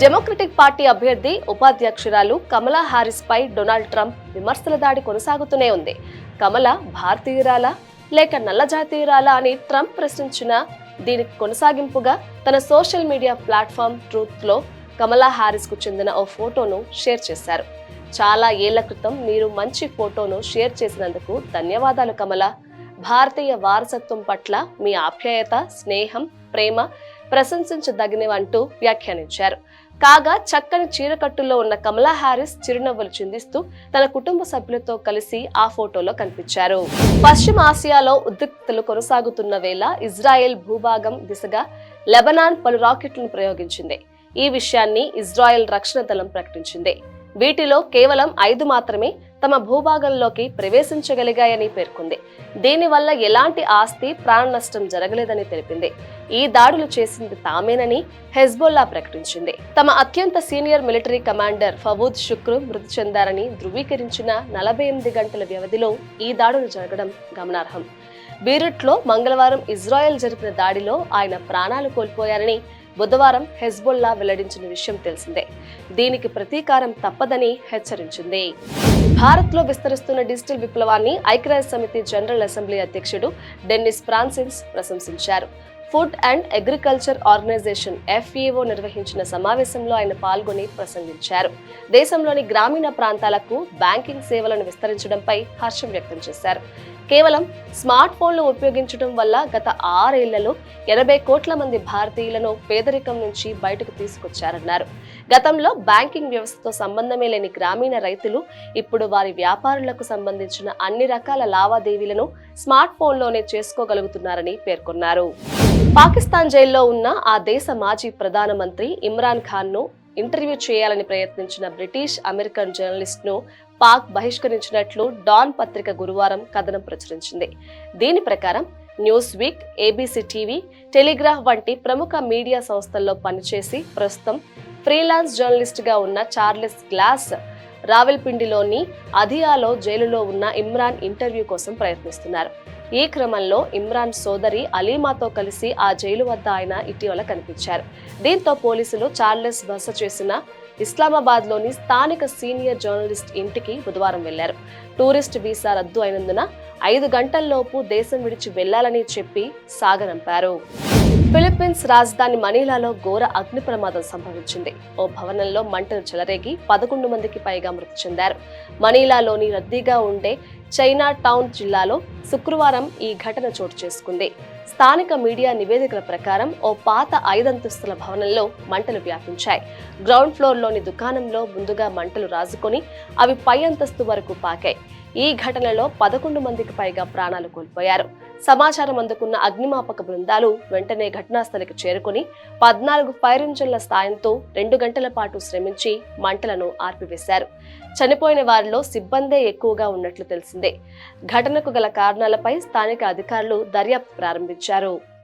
Democratic party అభ్యర్థి ఉపాధ్యక్షురాలు Kamala Harris పై డొనాల్డ్ ట్రంప్ విమర్శల దాడి కొనసాగుతూనే ఉంది. కమల భారతీయురాలా లేక నల్ల జాతీయురాలా అని ట్రంప్ ప్రశ్నించిన దీనికి కొనసాగింపుగా తన సోషల్ మీడియా ప్లాట్ఫామ్ ట్రూత్లో కమలా హారిస్కు చెందిన ఓ ఫోటోను షేర్ చేశారు. చాలా ఏళ్ళ క్రితం మీరు మంచి ఫోటోను షేర్ చేసినందుకు ధన్యవాదాలు కమల. భారతీయ వారసత్వం పట్ల మీ ఆప్యాయత స్నేహం ప్రేమ ప్రశంసించదగినవంటూ వ్యాఖ్యానించారు. కాగా చక్కని చీరకట్టులో ఉన్న కమలా హారిస్ చిరునవ్వులు చిందిస్తూ తన కుటుంబ సభ్యులతో కలిసి ఆ ఫోటోలో కనిపించారు. పశ్చిమ ఆసియాలో ఉద్రిక్తతలు కొనసాగుతున్న వేళ ఇజ్రాయెల్ భూభాగం దిశగా లెబనాన్ పలు రాకెట్లను ప్రయోగించింది. ఈ విషయాన్ని ఇజ్రాయెల్ రక్షణ దళం ప్రకటించింది. వీటిలో కేవలం ఐదు మాత్రమే తమ భూభాగంలోకి ప్రవేశించగలిగాయని పేర్కొంది. దీనివల్ల ఎలాంటి ఆస్తి ప్రాణ నష్టం జరగలేదని తెలిపింది. ఈ దాడులు చేసింది తామేనని హెజ్బోల్లా ప్రకటించింది. తమ అత్యంత senior military commander Fuad Shukr మృతి చెందారని ధృవీకరించిన నలభై ఎనిమిది గంటల వ్యవధిలో ఈ దాడులు జరగడం గమనార్హం. బీరుట్లో మంగళవారం ఇజ్రాయెల్ జరిపిన దాడిలో ఆయన ప్రాణాలు కోల్పోయారని బుధవారం హెజ్బుల్లా వెల్లడించిన విషయం తెలిసిందే. దీనికి ప్రతీకారం తప్పదని హెచ్చరించింది. భారత్లో విస్తరిస్తున్న డిజిటల్ విప్లవాన్ని ఐక్యరాజ్య సమితి జనరల్ అసెంబ్లీ అధ్యక్షుడు డెన్నిస్ ఫ్రాన్సిన్స్ ప్రశంసించారు. Food and agriculture organisation FAO నిర్వహించిన సమావేశంలో ఆయన పాల్గొని ప్రసంగించారు. దేశంలోని గ్రామీణ ప్రాంతాలకు బ్యాంకింగ్ సేవలను విస్తరించడంపై హర్షం వ్యక్తం చేశారు. కేవలం స్మార్ట్ ఫోన్లు ఉపయోగించడం వల్ల గత ఆరేళ్ళలో ఎనభై కోట్ల మంది భారతీయులను పేదరికం నుంచి బయటకు తీసుకొచ్చారన్నారు. గతంలో బ్యాంకింగ్ వ్యవస్థతో సంబంధమే లేని గ్రామీణ రైతులు ఇప్పుడు వారి వ్యాపారులకు సంబంధించిన అన్ని రకాల లావాదేవీలను స్మార్ట్ ఫోన్లోనే చేసుకోగలుగుతున్నారని పేర్కొన్నారు. పాకిస్తాన్ జైల్లో ఉన్న ఆ దేశ మాజీ ప్రధానమంత్రి ఇమ్రాన్ ఖాన్ను ఇంటర్వ్యూ చేయాలని ప్రయత్నించిన బ్రిటిష్ అమెరికన్ జర్నలిస్ట్ను పాక్ బహిష్కరించినట్లు డాన్ పత్రిక గురువారం కథనం ప్రచురించింది. దీని ప్రకారం Newsweek ABC TV Telegraph వంటి ప్రముఖ మీడియా సంస్థల్లో పనిచేసి ప్రస్తుతం ఫ్రీలాన్స్ జర్నలిస్ట్గా ఉన్న చార్లెస్ గ్లాస్ రావెల్పిండిలోని అధియాలో జైలులో ఉన్న ఇమ్రాన్ ఇంటర్వ్యూ కోసం ప్రయత్నిస్తున్నారు. ఈ క్రమంలో ఇమ్రాన్ సోదరి అలీమాతో కలిసి ఆ జైలు వద్ద ఆయన ఇటీవల కనిపించారు. దీంతో పోలీసులు చార్లెస్ బస చేసిన ఇస్లామాబాద్లోని స్థానిక సీనియర్ జర్నలిస్ట్ ఇంటికి బుధవారం వెళ్ళారు టూరిస్ట్ వీసా రద్దు అయినందున ఐదు గంటల్లోపు దేశం విడిచి వెళ్ళాలని చెప్పి సాగనంపారు. ఫిలిప్పీన్స్ రాజధాని మనీలాలో ఘోర అగ్ని ప్రమాదం సంభవించింది. ఓ భవనంలో మంటలు చెలరేగి పదకొండు మందికి పైగా మృతి చెందారు. మనీలాలోని రద్దీగా ఉండే చైనా టౌన్ జిల్లాలో శుక్రవారం ఈ ఘటన చోటు చేసుకుంది. స్థానిక మీడియా నివేదికల ప్రకారం ఓ పాత ఐదంతస్తుల భవనంలో మంటలు వ్యాపించాయి. గ్రౌండ్ ఫ్లోర్లోని దుకాణంలో ముందుగా మంటలు రాజుకొని అవి పై అంతస్తు వరకు పాకాయి. ఈ ఘటనలో పదకొండు మందికి పైగా ప్రాణాలు కోల్పోయారు. సమాచారం అందుకున్న అగ్నిమాపక బృందాలు వెంటనే ఘటనాస్థలికి చేరుకుని పద్నాలుగు ఫైర్ ఇంజన్ల సాయంతో రెండు గంటల పాటు శ్రమించి మంటలను ఆర్పివేశారు. చనిపోయిన వారిలో సిబ్బందే ఎక్కువగా ఉన్నట్లు తెలిసిందే. ఘటనకు గల కారణాలపై స్థానిక అధికారులు దర్యాప్తు ప్రారంభించారు.